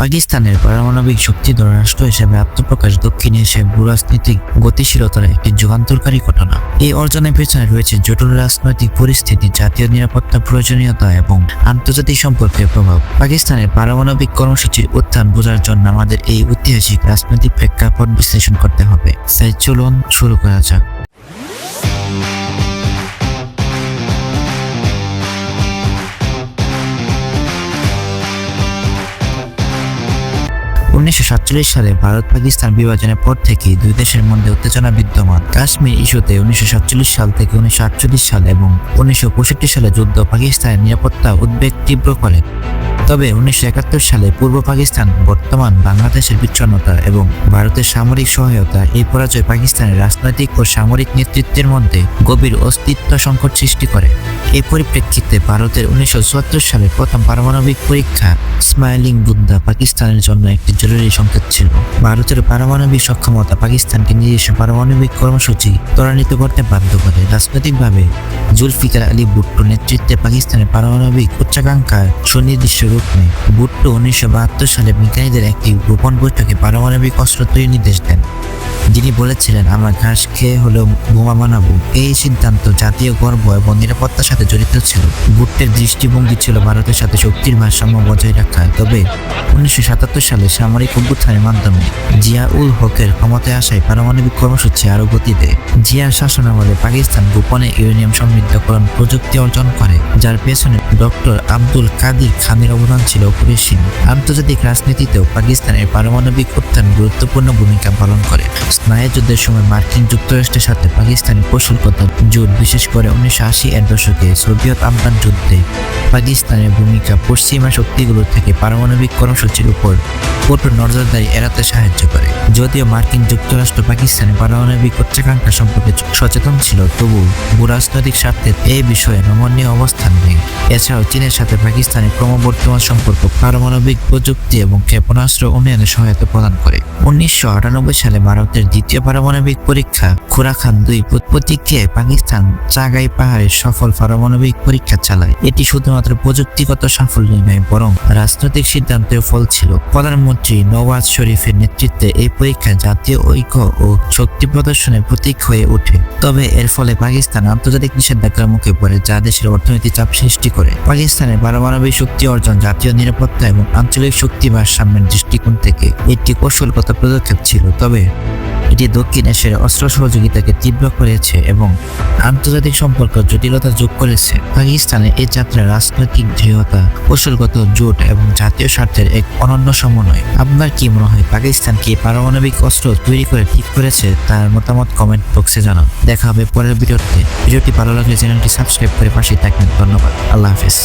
পাকিস্তানের পারমাণবিক শক্তিধর রাষ্ট্র হিসেবে আত্মপ্রকাশ দক্ষিণ এশিয়ায় ভূরাজনৈতিক গতিশীলতার একটি যুগান্তরকারী ঘটনা। এই অর্জনের পেছনে রয়েছে জটিল রাজনৈতিক পরিস্থিতি, জাতীয় নিরাপত্তা প্রয়োজনীয়তা এবং আন্তর্জাতিক সম্পর্কের প্রভাব। পাকিস্তানের পারমাণবিক কর্মসূচির উত্থান বোঝার জন্য আমাদের এই ঐতিহাসিক রাজনৈতিক প্রেক্ষাপট বিশ্লেষণ করতে হবে। তাই চলুন শুরু করা যাক। উনিশশো সাতচল্লিশ সালে ভারত পাকিস্তান বিভাজনের পর থেকে দুই দেশের মধ্যে উত্তেজনা বিদ্যমান। কাশ্মীর ইস্যুতে উনিশশো সাতচল্লিশ সাল থেকে উনিশশো আটচল্লিশ সাল এবং উনিশশো পঁয়ষট্টি সালে যুদ্ধ পাকিস্তানের নিরাপত্তা উদ্বেগ তীব্র করে। তবে উনিশশো একাত্তর সালে পূর্ব পাকিস্তান, বর্তমান বাংলাদেশের বিচ্ছন্নতা এবং ভারতের সামরিক সহায়তা, এই পরাজয় পাকিস্তানের রাজনৈতিক ও সামরিক নেতৃত্বের মধ্যে গভীর অস্তিত্ব সংকট সৃষ্টি করে। এই পরিপ্রেক্ষিতে ভারতের উনিশশো চুয়াত্তর সালে প্রথম পারমাণবিক পরীক্ষা স্মাইলিং বুদ্ধা পাকিস্তানের জন্য একটি জরুরি সংকেত ছিল। ভারতের পারমাণবিক সক্ষমতা পাকিস্তানকে নিজস্ব পারমাণবিক কর্মসূচি ত্বরান্বিত করতে বাধ্য করে। রাজনৈতিকভাবে জুলফিকার আলী ভুট্টো নেতৃত্বে পাকিস্তানের পারমাণবিক উচ্চাকাঙ্ক্ষা সুনির্দিষ্ট রূপ বুট্টো উনিশশো সালে বিজ্ঞানীদের একটি গোপন বৈঠকে পারমাণবিক অস্ত্র তৈরির নির্দেশ দেন। যিনি বলেছিলেন, আমরা ঘাস খেয়ে হলেও বোমা বানাবো। এই সিদ্ধান্ত জাতীয় গর্ব এবং নিরাপত্তার সাথে জড়িত ছিল। ভুট্টের দৃষ্টিভঙ্গি ছিল ভারতের সাথে শক্তির ভারসাম্য বজায় রাখা। তবে উনিশশো সাতাত্তর সালে সামরিক অভ্যুত্থানের মাধ্যমে জিয়া উল হকের ক্ষমতায় আসায় পারমাণবিক কর্মসূচি আরও গতি দেয়। জিয়ার শাসনামলে পাকিস্তান গোপনে ইউরেনিয়াম সমৃদ্ধকরণ প্রযুক্তি অর্জন করে, যার পেছনে ডক্টর আব্দুল কাদির খানের অবদান ছিল অপরিসীম। আন্তর্জাতিক রাজনীতিতেও পাকিস্তানের পারমাণবিক উত্থান গুরুত্বপূর্ণ ভূমিকা পালন করে। স্নায়ুযুদ্ধের সময় মার্কিন যুক্তরাষ্ট্রের সাথে পাকিস্তানের কৌশলগত জোট, বিশেষ করে উনিশশো আশি এর দশকে সোভিয়েত আফগান যুদ্ধে। পাকিস্তানের ভূমিকা পশ্চিমা শক্তিগুলো থেকে পারমাণবিক কর্মসূচির উপর কঠোর নজরদারি এড়াতে সাহায্য করে। যদিও মার্কিন যুক্তরাষ্ট্র পাকিস্তানের পারমাণবিক উচ্চাকাঙ্ক্ষা সম্পর্কে সচেতন ছিল, তবু ভূরাজনৈতিক স্বার্থে এই বিষয়ে নমনীয় অবস্থান নেই। এছাড়াও চীনের সাথে পাকিস্তানের ক্রমবর্ধমান সম্পর্ক পারমাণবিক প্রযুক্তি এবং ক্ষেপণাস্ত্র উন্নয়নে সহায়তা প্রদান করে। উনিশশো আটানব্বই সালে ভারতের দ্বিতীয় পারমাণবিক পরীক্ষা খুরাখান দুই প্রতিক্রিয়ায় পাকিস্তান চাগাই পাহাড়ে সফল পারমাণবিক পরীক্ষা চালায়। এটি শুধুমাত্র প্রযুক্তিগত সাফল্য নয়, বরং রাজনৈতিক সিদ্ধান্তের ফল ছিল। প্রধানমন্ত্রী নওয়াজ শরীফের নেতৃত্বে এই পরীক্ষা জাতীয় ঐক্য ও শক্তি প্রদর্শনের প্রতীক হয়ে ওঠে। তবে এর ফলে পাকিস্তান আন্তর্জাতিক নিষেধাজ্ঞার মুখে পড়ে, যা দেশের অর্থনৈতিক চাপ সৃষ্টি করে। পাকিস্তানের পারমাণবিক শক্তি অর্জন, জাতীয় নিরাপত্তা এবং আঞ্চলিক শক্তি ভারসাম্যের দৃষ্টিকোণ থেকে একটি কৌশলগত পদক্ষেপ ছিল। তবে এটি দক্ষিণ এশিয়ার অস্ত্র সহযোগিতাকে তীব্র করেছে এবং আন্তর্জাতিক সম্পর্ক জটিলতা যোগ করেছে। পাকিস্তানে এই যাত্রা রাজনৈতিক দৃঢ়তা, কৌশলগত জোট এবং জাতীয় স্বার্থের এক অনন্য সমন্বয়। আপনার কি মনে হয়, পাকিস্তান কি পারমাণবিক অস্ত্র তৈরি করে ঠিক করেছে? তার মতামত কমেন্ট বক্সে জানান। দেখা হবে পরের ভিডিওতে। ভিডিওটি ভালো লাগলে চ্যানেলটি সাবস্ক্রাইব করে পাশে থাকবেন। ধন্যবাদ। আল্লাহ হাফিজ।